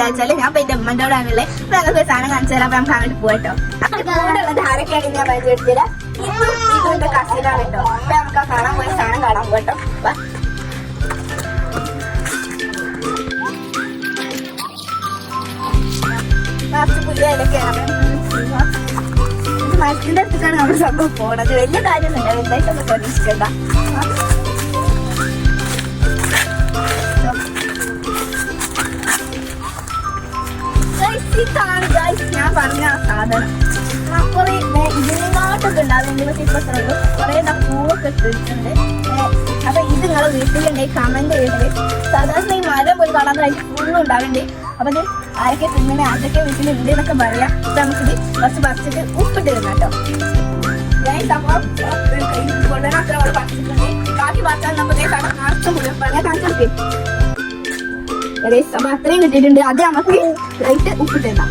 എന്താ വെച്ചാൽ ഞാൻ എന്റെ ഇപ്പൊ ഞങ്ങൾക്ക് ഒരു സാധനം കാണിച്ചു തരാം അപ്പൊ നമുക്ക് അങ്ങോട്ട് പോകട്ടോ കൂടെ ഉള്ളത് ആരൊക്കെയാണ് ഞാൻ പരിചയപ്പെടുത്തിയത്. ഇതും ഇതും എന്റെ കസിനാണ് കേട്ടോ അപ്പൊ നമുക്ക് കാണാൻ പോയ സാധനം കാണാൻ പോകട്ടോ മരത്തിന്റെ അടുത്തേക്കാണ് നമ്മൾ സംഭവം പോണത്. വലിയ കാര്യമൊന്നുമില്ല. വലുതായിട്ടൊന്നും പ്രതീക്ഷിക്കണ്ട. ഇതാണ് guys ഞാൻ പറഞ്ഞ ആ സാധനം. കുറേ ദേ ഇതിനെക്കാട്ടൊക്കെ ഉണ്ടാവുന്നുണ്ട് പക്ഷെ ഇപ്പൊ ശ്രദ്ധ കുറെ പൂവൊക്കെ ഇട്ടിട്ടുണ്ട്. അപ്പൊ ഇത് നിങ്ങൾ വീട്ടിലുണ്ടെങ്കിൽ കമന്റ് ചെയ്തിട്ട് സാധാരണ ഈ മരം പോയി കാണാൻ ഫുള്ളും ഉണ്ടാവുന്നുണ്ട് അപ്പൊ ഇത് ആരൊക്കെ തിന്നണേ അതൊക്കെ വീട്ടിലുണ്ട് എന്നൊക്കെ പറയാം. നമുക്കിത് കുറച്ച് പറിച്ചിട്ട് ഉപ്പിട്ട് തരണം കേട്ടോ. ഞാൻ സംഭവം കൊണ്ടുവരാൻ അത്ര അവിടെ പറിച്ചിട്ടുണ്ട് ബാക്കി പറിച്ചാൽ നമുക്ക് കട നിറച്ച് കാണിച്ചു Guys, അപ്പൊ അത്രയും കിട്ടിയിട്ടുണ്ട് അത് നമുക്ക് ലൈറ്റ് ഉപ്പിട്ടുണ്ടാ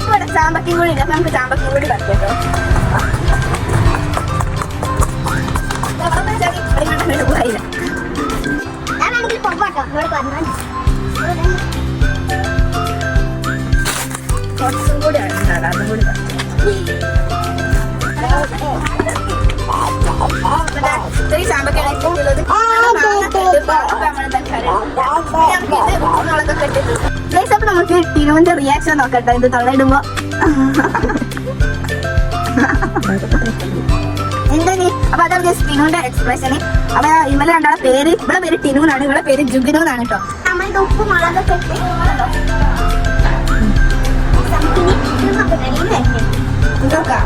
ഇവിടെ ചാമ്പക്കും കൂടി ഉണ്ട് അപ്പൊ നമുക്ക് ചാമ്പക്കും കൂടി പറ്റട്ടോ പോയില്ല ഞാനാണെങ്കിൽ പൊപ്പാട്ടോ ഇവിടെ പറഞ്ഞാൽ കുറച്ചും കൂടി ആണ് അതും കൂടി നമുക്ക് ടീമിന്റെ റിയാക്ഷൻ നോക്കട്ടെ. ഇത് തള്ളയിടുമ്പോ. എന്താണ്? അപ്പൊ അതാണ് ജസ്റ്റ് ടിനുവിന്റെ എക്സ്പ്രഷന് അപ്പൊ ഇവലെ രണ്ടാളെ പേര് ഇവിടെ പേര് ടിനു എന്നാണ് ഇവിടെ പേര് ജുഗിനു എന്നാണ് കേട്ടോ. നമ്മളുടെ ഉപ്പ് മുളകൊക്കെ ഇട്ട് നമുക്കിനി ഇത് മക്കൾക്കറിയാൻ കഴിക്കും. ഇതൊക്കെ